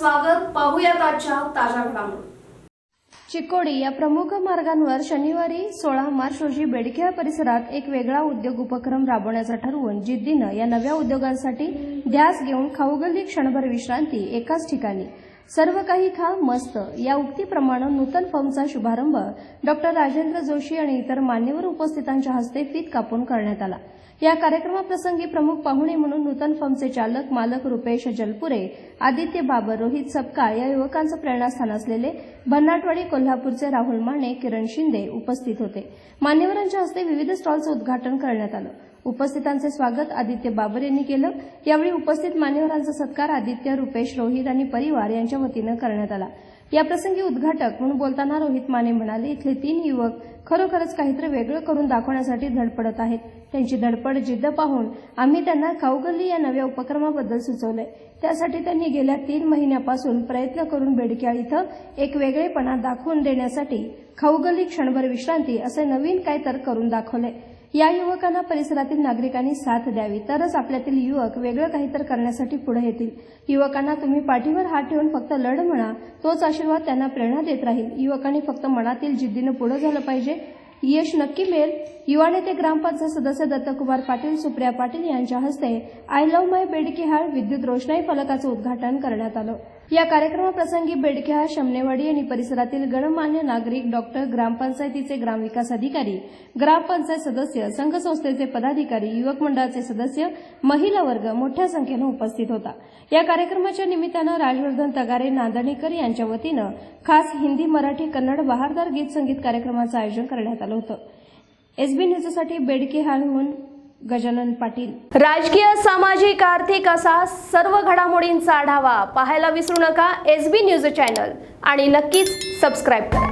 स्वागत. पाहूयात आजच्या ताज्या घडामोडी. चिकोडी या प्रमुख मार्गांवर शनिवारी सोळा मार्च रोजी बेडखेळ परिसरात एक वेगळा उद्योग उपक्रम राबवण्याचं ठरवून जिद्दीनं या नव्या उद्योगांसाठी ध्यास घेऊन खाऊगल्ली क्षणभर विश्रांती एकाच ठिकाणी. सर्व काही खा मस्त. या उक्तीप्रमाणे नूतन फर्मचा शुभारंभ डॉक्टर राजेंद्र जोशी आणि इतर मान्यवर उपस्थितांच्या हस्ते फीत कापून करण्यात आला. या कार्यक्रमाप्रसंगी प्रमुख पाहुणे म्हणून नूतन फर्मचे चालक मालक रुपेश जलपुरे आदित्य बाबर रोहित सपकाळ या युवकांचं प्रेरणास्थान असलेले भन्नाटवाडी कोल्हापूरचे राहुल माने किरण शिंदे उपस्थित होते. मान्यवरांच्या हस्ते विविध स्टॉलचं उद्घाटन करण्यात आलं. उपस्थितांचे स्वागत आदित्य बाबर यांनी केलं. यावेळी उपस्थित मान्यवरांचा सत्कार आदित्य रुपेश रोहित आणि परिवार यांच्या वतीनं करण्यात आला. याप्रसंगी उद्घाटक म्हणून बोलताना रोहित माने म्हणाले इथले तीन युवक खरोखरच काहीतरी वेगळं करून दाखवण्यासाठी धडपडत आहेत. त्यांची धडपड जिद्द पाहून आम्ही त्यांना खाऊगल्ली या नव्या उपक्रमाबद्दल सुचवलंय. त्यासाठी त्यांनी गेल्या तीन महिन्यापासून प्रयत्न करून बेडक्याळ इथं एक वेगळेपणा दाखवून देण्यासाठी खाऊगल्ली क्षणभर विश्रांती असे नवीन काय तर करून दाखवलंय. या युवकांना परिसरातील नागरिकांनी साथ द्यावी. तरच आपल्यातील युवक वेगळं काहीतरी करण्यासाठी पुढे येतील. युवकांना तुम्ही पाठीवर हात ठेवून फक्त लढ म्हणा. तोच आशीर्वाद त्यांना प्रेरणा देत राहील. युवकांनी फक्त मनातील जिद्दीनं पुढे झालं पाहिजे. यश नक्की मिळेल. युवा नेते ग्रामपंचायत सदस्य दत्तकुमार पाटील सुप्रिया पाटील यांच्या हस्ते आय लव्ह माय बेडकेहाळ विद्युत रोषणाई फलकाचं उद्घाटन करण्यात आलं. या कार्यक्रमाप्रसंगी बेडकिहाळ शमनेवाडी आणि परिसरातील गणमान्य नागरिक डॉक्टर ग्रामपंचायतीचे ग्रामविकास अधिकारी ग्रामपंचायत सदस्य संघ संस्थेचे पदाधिकारी युवक मंडळाचे सदस्य महिला वर्ग मोठ्या संख्येनं उपस्थित होता. या कार्यक्रमाच्या निमित्तानं राजवर्धन तगारे नांदणीकर यांच्या वतीनं खास हिंदी मराठी कन्नड बहारदार गीत संगीत कार्यक्रमाचं आयोजन करण्यात आलं होतं. एसबी न्यूजसाठी बेडकेहाळहून गजानन पाटील. राजकीय सामाजिक आर्थिक असा सर्व घडामोडींचा आढावा पाहायला विसरू नका एसबी न्यूज चॅनल. आणि नक्कीच सबस्क्राईब करा.